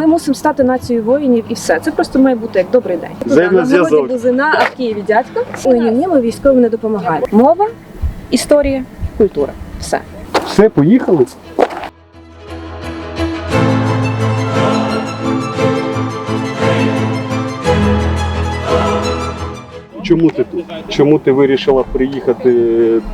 ми мусимо стати нацією воїнів і все. Це просто має бути як добрий день. На заводі бузина, а в Києві дядько. У ні, ми військовим не допомагаємо. Мова, історія, культура. Все. Все, поїхали. Чому ти тут? Чому ти вирішила приїхати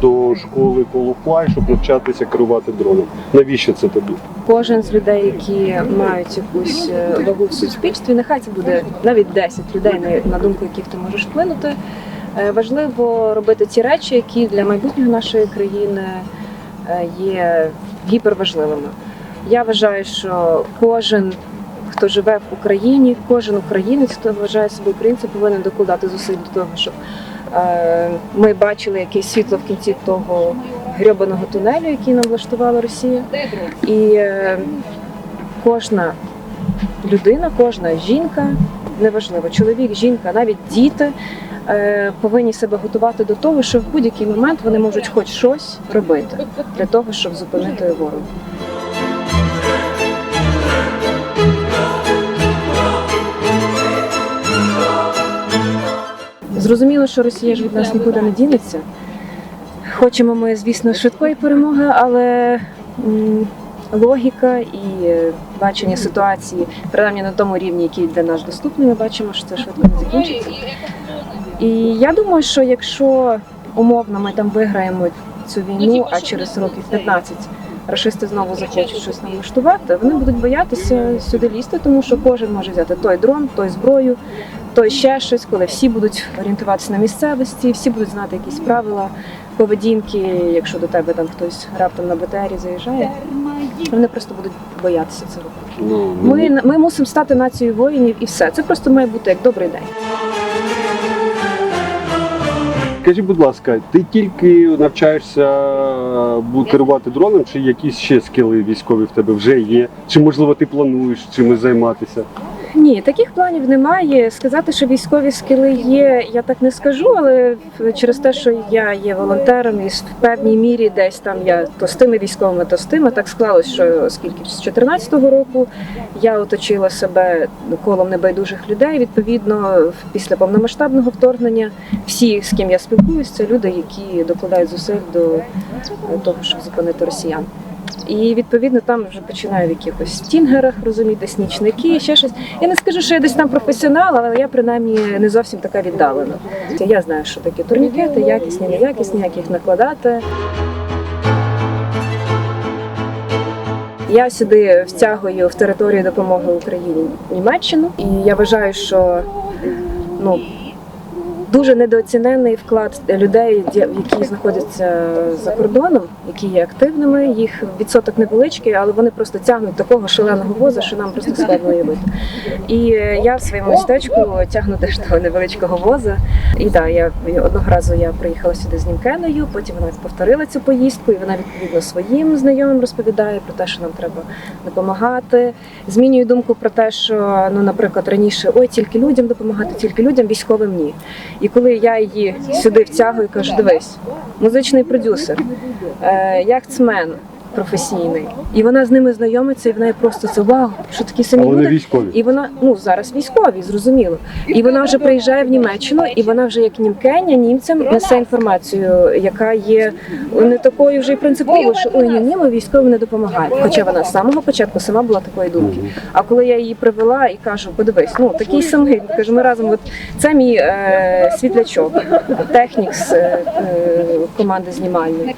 до школи Колуфлай, щоб навчатися керувати дроном? Навіщо це тобі? Кожен з людей, які мають якусь е, вагу в суспільстві, нехай це буде навіть 10 людей, на думку яких ти можеш вплинути. Е, Важливо робити ті речі, які для майбутнього нашої країни е, є гіперважливими. Я вважаю, що кожен, хто живе в Україні, кожен українець, хто вважає себе українцем, повинен докладати зусиль до того, щоб е, ми бачили якесь світло в кінці того грьобаного тунелю, який нам влаштувала Росія. І е, кожна людина, кожна жінка, неважливо, чоловік, жінка, навіть діти е, повинні себе готувати до того, що в будь-який момент вони можуть хоч щось робити для того, щоб зупинити ворога. Зрозуміло, що Росія ж від нас нікуди не дінеться. Хочемо ми, звісно, швидкої перемоги, але логіка і бачення ситуації, принаймні на тому рівні, який для нас доступний, ми бачимо, що це швидко не закінчиться. І я думаю, що якщо умовно ми там виграємо цю війну, а через років 15 рашисти знову захочуть щось нам влаштувати, вони будуть боятися сюди лізти, тому що кожен може взяти той дрон, той зброю, той ще щось, коли всі будуть орієнтуватися на місцевості, всі будуть знати якісь правила поведінки, якщо до тебе там хтось раптом на БТРі заїжджає, вони просто будуть боятися цього. Ну, Ми, ми мусимо стати нацією воїнів і все. Це просто має бути як добрий день. Скажи, будь ласка, ти тільки навчаєшся е, керувати дроном, чи якісь ще скіли військові в тебе вже є? Чи можливо ти плануєш чимось займатися? Ні, таких планів немає. Сказати, що військові скіли є, я так не скажу, але через те, що я є волонтером і в певній мірі десь там я то з тими військовими, то з тими, так склалось, що оскільки з 2014 року я оточила себе колом небайдужих людей. Відповідно, після повномасштабного вторгнення всі, з ким я спілкуюся, це люди, які докладають зусиль до того, щоб зупинити росіян. І відповідно там вже починаю в якихось стінгерах розуміти, нічники, ще щось. Я не скажу, що я десь там професіонал, але я принаймні не зовсім така віддалена. Я знаю, що таке турнікети, якісні, неякісні, як їх накладати. Я сюди втягую в територію допомоги Україні Німеччину, і я вважаю, що ну дуже недооцінений вклад людей, які знаходяться за кордоном, які є активними. Їх відсоток невеличкий, але вони просто тягнуть такого шаленого воза, що нам просто складно уявити. І е, я в своєму містечку тягну теж того невеличкого воза. І так, я одного разу я приїхала сюди з Німкеною, потім вона повторила цю поїздку, і вона відповідно своїм знайомим розповідає про те, що нам треба допомагати. Змінюю думку про те, що ну, наприклад, раніше ой, тільки людям допомагати, тільки людям, військовим ні. І коли я її сюди втягую, кажу, дивись, музичний продюсер, е, яхтсмен професійний, і вона з ними знайомиться, і в неї просто це вау, що такі А самі вони люди. військові. І вона ну зараз військові, зрозуміло. І вона вже приїжджає в Німеччину, і вона вже як німкеня німцям несе інформацію, яка є не такою вже й принциповою, що ой, ні, ні, ми військовим не допомагаємо. Хоча вона з самого початку сама була такої думки. А коли я її привела і кажу, подивись, ну такий самий, кажу, ми разом, от це мій е, світлячок, технік з е, е, команди знімальної.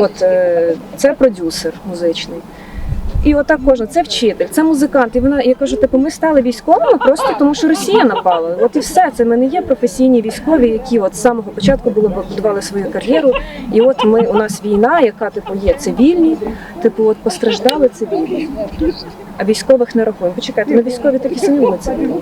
От е, це продюсер музичний. І отак кожен, це вчитель, це музикант. І вона, я кажу, типу, ми стали військовими просто тому, що Росія напала. От і все. Це ми не є професійні військові, які от з самого початку були будували свою кар'єру. І от ми у нас війна, яка типу є цивільні, типу, от постраждали цивільні. А військових не рахуємо. Почекайте, ну військові такі самі були цивільні.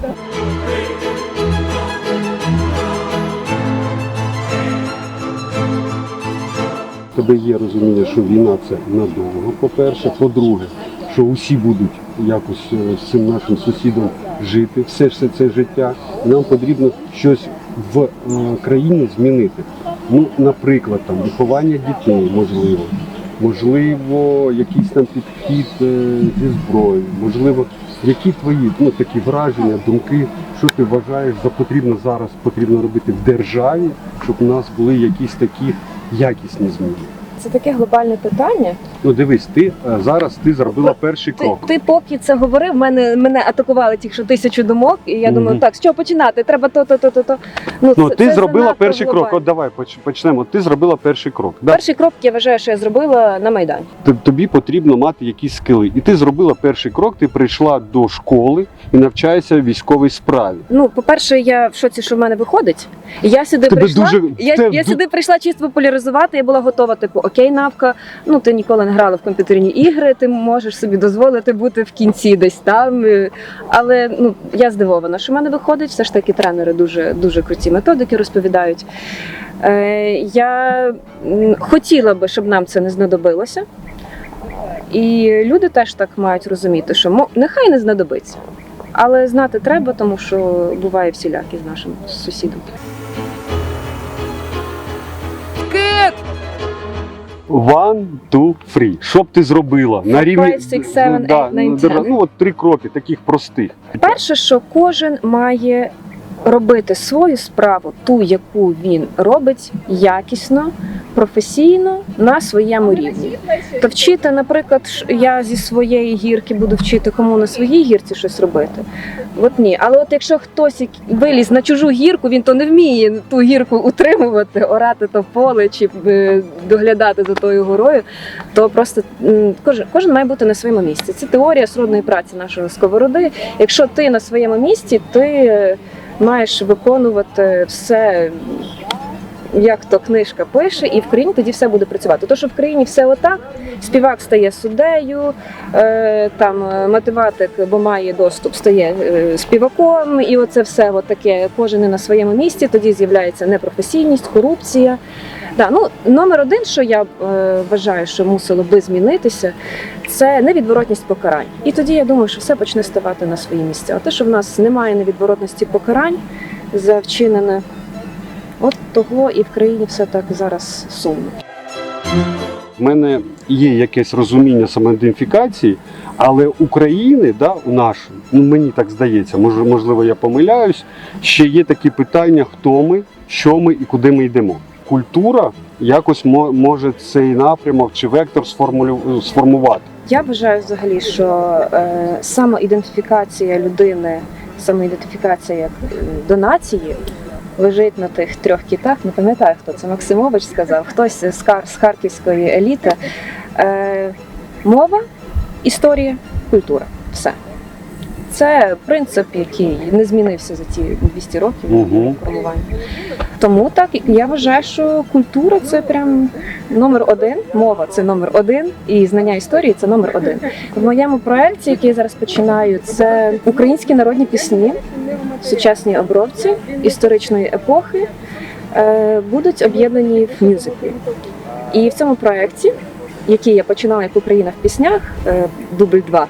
Тебе є розуміння, що війна це надовго, по-перше. По-друге, що усі будуть якось е, з цим нашим сусідом жити, все ж це, це життя. Нам потрібно щось в е, країні змінити. Ну, наприклад, там виховання дітей, можливо, можливо, якийсь там підхід е, зі зброєю, можливо, Які твої ну, такі враження, думки, що ти вважаєш за потрібно зараз потрібно робити в державі, щоб у нас були якісь такі якісні зміни? Це таке глобальне питання. Ну дивись, ти е, зараз ти зробила перший Ти, крок. ти поки це говорив, мене мене атакували тільки що тисячу думок, і я Мгм. думаю, так з чого починати? Треба то, то, то, то, то. Ну це- ти це зробила занадто перший крок. глобально. От давай поч- почнемо. Ти зробила перший крок. Да? Перший крок, я вважаю, що я зробила на Майдані. Т- Тобі потрібно мати якісь скили. І ти зробила перший крок, ти прийшла до школи і навчаєшся військовій справі. Ну, по-перше, я в шоці, що в мене виходить. Я сюди Тебе прийшла. дуже- я, те- я ду- сюди прийшла чисто популяризувати. Я була готова, типу, окей, навка. Ну, ти ніколи не грала в комп'ютерні ігри, ти можеш собі дозволити бути в кінці десь там. е, Але ну я здивована, що в мене виходить. Все ж таки тренери дуже дуже круті методики розповідають. Е, я хотіла би, щоб нам це не знадобилося. І люди теж так мають розуміти, що нехай не знадобиться. Але знати треба, тому що буває всілякі з нашим сусідом. One, two, three. Що б ти зробила на рівні Five, six, seven, Ну, eight, nine, ну, ten. ну от три кроки, таких простих. Перше, що кожен має робити свою справу, ту, яку він робить якісно, професійно на своєму рівні. То вчити, наприклад, я зі своєї гірки буду вчити кому на своїй гірці щось робити. От ні. Але от якщо хтось виліз на чужу гірку, він то не вміє ту гірку утримувати, орати то поле чи е, доглядати за тою горою, то просто кожен, кожен має бути на своєму місці. Це теорія сродної праці нашого сковороди. Якщо ти на своєму місці, ти е, маєш виконувати все. Як то книжка пише, і в країні тоді все буде працювати. То, що в країні все отак, співак стає суддею, е, там е, математик, бо має доступ, стає е, співаком, і оце все таке, кожен на своєму місці. Тоді з'являється непрофесійність, корупція. Да, ну, номер один, що я вважаю, що мусило би змінитися, це невідворотність покарань. І тоді я думаю, що все почне ставати на свої місця. А те, що в нас немає невідворотності покарань за вчинене, от того і в країні все так зараз сумно. В мене є якесь розуміння самоідентифікації, але України, да, у нашої, ну мені так здається, може, можливо, я помиляюсь. Ще є такі питання, хто ми, що ми і куди ми йдемо. Культура якось мо- може цей напрямок чи вектор сформувати. Я вважаю взагалі, що е, самоідентифікація людини, самоідентифікація як е, до нації лежить на тих трьох кітах. Не пам'ятаю, хто це Максимович сказав, хтось з, Хар- з харківської еліти. Е, мова, історія, культура. Все. Це принцип, який не змінився за ті 200 років Мгм. формування. Тому так я вважаю, що культура це прям номер один, мова це номер один, і знання історії це номер один. В моєму проєкті, який я зараз починаю, це українські народні пісні, сучасні обробці історичної епохи, е, будуть об'єднані в мюзиклі. І в цьому проєкті, який я починала як Україна в піснях, е, дубль 2,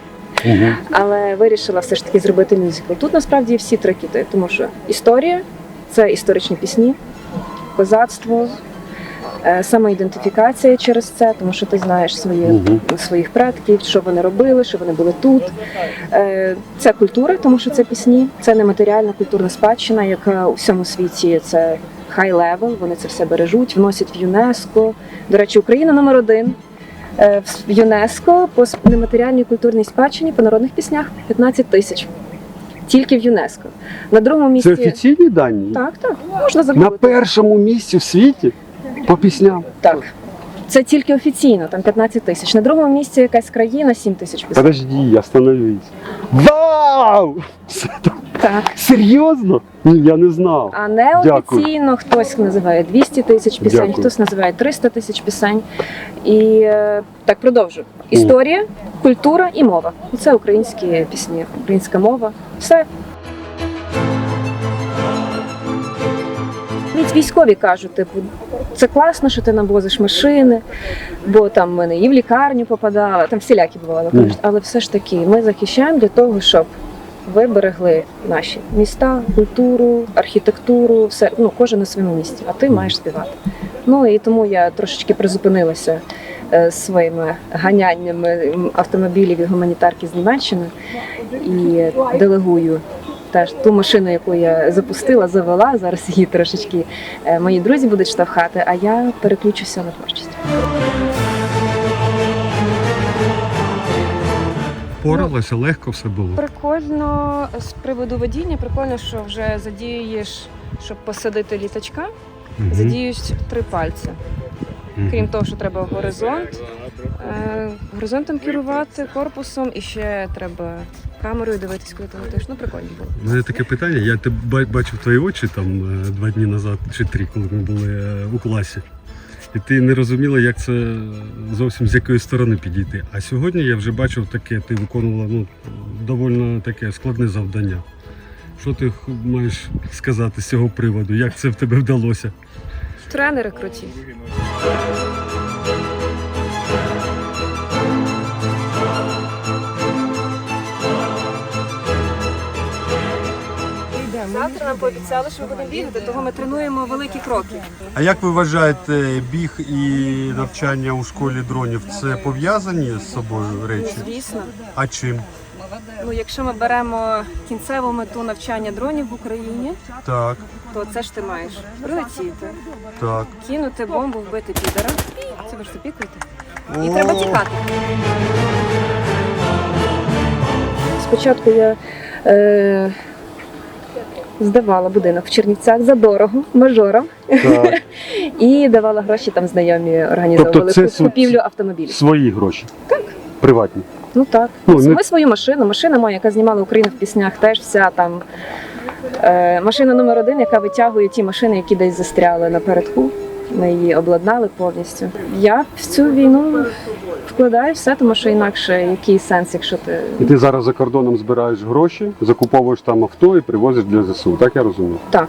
але вирішила все ж таки зробити мюзикл. Тут насправді всі три кіти, тому що історія це історичні пісні, козацтво, е, самоідентифікація через це, тому що ти знаєш свої, своїх предків, що вони робили, що вони були тут. Е, Це культура, тому що це пісні, це нематеріальна культурна спадщина, яка у всьому світі це хай левел, вони це все бережуть, вносять в ЮНЕСКо. До речі, Україна номер один в ЮНЕСКо по нематеріальній культурній спадщині по народних піснях 15 тисяч. Тільки в ЮНЕСКо. На другому Це місці офіційні дані? так, так, можна На першому місці в світі по пісням. Так. Це тільки офіційно, там 15 тисяч. На другому місці якась країна 7 тисяч. Подожди, остановись. Вау! Це так Так. серйозно? Ні, я не знав. А неофіційно хтось називає 200 тисяч пісень, Дякую. хтось називає 300 тисяч пісень. І е, так продовжу. Історія, культура і мова. Це українські пісні, українська мова. Все. Військові кажуть, типу, це класно, що ти нам возиш машини, бо там мене і в лікарню попадала, там всілякі бували, кажуть, але все ж таки ми захищаємо для того, щоб ви берегли наші міста, культуру, архітектуру, все ну кожен на своєму місці, а ти маєш співати. Ну і тому я трошечки призупинилася е, своїми ганяннями автомобілів і гуманітарки з Німеччини і делегую теж ту машину, яку я запустила, завела. Зараз її трошечки е, мої друзі будуть штовхати, а я переключуся на творчість. Поралася, легко все було. Прикольно з приводу водіння. Прикольно, що вже задієш, щоб посадити літачка. Мгм. Задіюсь три пальці. Крім того, що треба горизонт, е, горизонтом керувати корпусом, і ще треба камерою дивитись, коли ти летиш. Ну прикольно було. У мене таке питання. Я тебе бачив твої очі там е, два дні назад чи три, коли ми були е, у класі. І ти не розуміла, як це зовсім з якої сторони підійти. А сьогодні я вже бачив таке, ти виконувала ну, доволі таке складне завдання. Що ти х- маєш сказати з цього приводу? Як це в тебе вдалося? Тренери круті. Завтра нам пообіцяли, що ми будемо бігати, того ми тренуємо великі кроки. А як ви вважаєте, біг і навчання у школі дронів це пов'язані з собою речі? Звісно. А чим? Ну, якщо ми беремо кінцеву мету навчання дронів в Україні, Так, то це ж ти маєш прилетіти, так. кинути бомбу, вбити підера. Це ви ж запікуєте. І треба тікати. Спочатку я е, здавала будинок в Чернівцях за дорого, мажором, Так. і давала гроші там знайомі організовували Тобто це купівлю автомобілів. Свої гроші. Так. Приватні. Ну так. Ну, не- Ми свою машину, машина моя, яка знімала Україну в піснях, теж вся там. Е, машина номер один, яка витягує ті машини, які десь застряли напередку. Ми її обладнали повністю. Я в цю війну вкладаю все, тому що інакше який сенс, якщо ти. І ти зараз за кордоном збираєш гроші, закуповуєш там авто і привозиш для ЗСУ. Так я розумію? Так.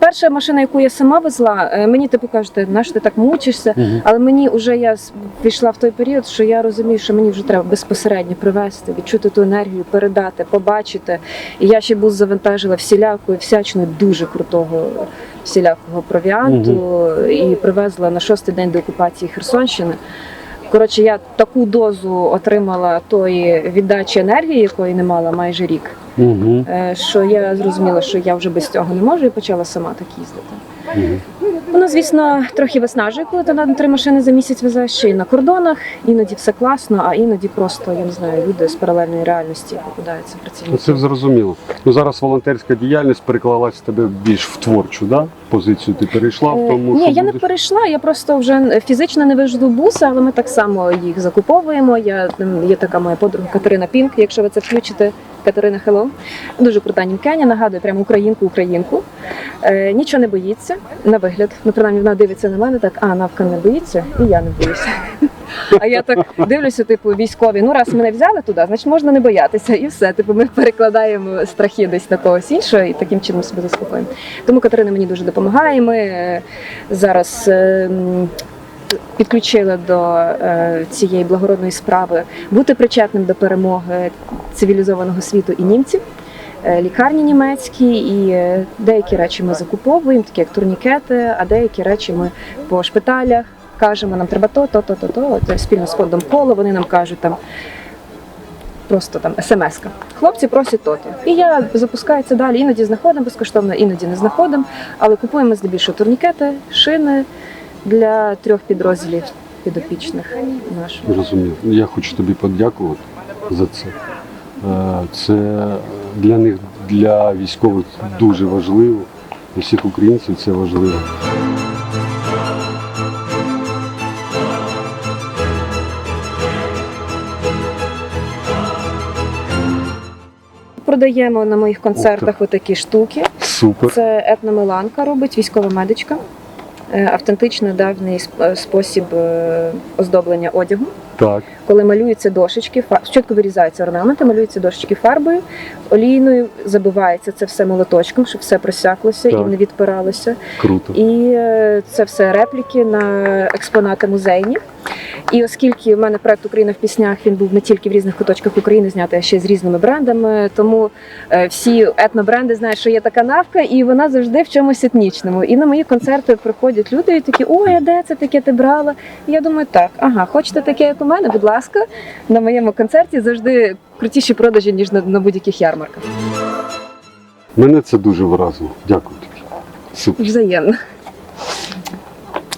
Перша машина, яку я сама везла, е, мені типу кажете, нащо ти так мучишся? Мгм. Але мені вже я с- пішла в той період, що я розумію, що мені вже треба безпосередньо привезти, відчути ту енергію, передати, побачити. І я ще був завантажила всілякою, всячною дуже крутого всілякого провіанту і привезла на шостий день до окупації Херсонщини. Коротше, я таку дозу отримала тої віддачі енергії, якої не мала майже рік, Угу. що я зрозуміла, що я вже без цього не можу, і почала сама так їздити. Воно, звісно, трохи виснажує, коли ти на три машини за місяць везеш ще й на кордонах. Іноді все класно, а іноді просто я не знаю, люди з паралельної реальності попадаються працівники. це зрозуміло. Ну зараз волонтерська діяльність переклалась в тебе більш в творчу, да? позицію ти перейшла в Е, тому, Ні, що я не перейшла. Я просто вже фізично не вижду буси, але ми так само їх закуповуємо. Я є така моя подруга Катерина Пінк. Якщо ви це включите, Катерина Хелло. Дуже крута німекеня, нагадує прямо українку, українку. Е, нічого не боїться на вигляд. Ну, принаймні, вона дивиться на мене так, а навка не боїться, і я не боюся. А я так дивлюся, типу, військові. Ну, раз мене взяли туди, значить можна не боятися. І все. Типу, ми перекладаємо страхи десь на когось іншого і таким чином себе заспокоїмо. Тому Катерина мені дуже допомагає. Ми е, зараз е, м, підключили до е, цієї благородної справи бути причетним до перемоги цивілізованого світу і німців. Е, Лікарні німецькі і е, деякі речі ми закуповуємо, такі як турнікети, а деякі речі ми по шпиталях кажемо, нам треба то, то, то, то, то. От, спільно з фондом коло вони нам кажуть там просто там смс-ка. Хлопці просять то-то. І я запускаю це далі. Іноді знаходимо безкоштовно, іноді не знаходимо. Але купуємо здебільшого турнікети, шини для трьох підрозділів підопічних наших. Розумію. Я хочу тобі подякувати за це. Е, Це для них, для військових дуже важливо. Для всіх українців це важливо. Продаємо на моїх концертах отакі штуки. Супер. Це етномиланка робить, військова медичка. Е, Автентичний давній е, спосіб е, оздоблення одягу. Так. Коли малюються дошечки, чітко вирізаються орнаменти, малюються дошечки фарбою, олійною забивається це все молоточком, щоб все просяклося Так. і не відпиралося. Круто. І це все репліки на експонати музейні. І оскільки в мене проект Україна в піснях він був не тільки в різних куточках України знятий, а ще з різними брендами. Тому е, всі етнобренди знають, що є така навка, і вона завжди в чомусь етнічному. І на мої концерти приходять люди і такі: ой, а де це таке ти брала? І я думаю, так, ага, хочете таке, як у мене? Будь ласка, на моєму концерті завжди крутіші продажі ніж на, на будь-яких ярмарках. Мене це дуже вразило. Дякую тобі. Супер. Взаємно.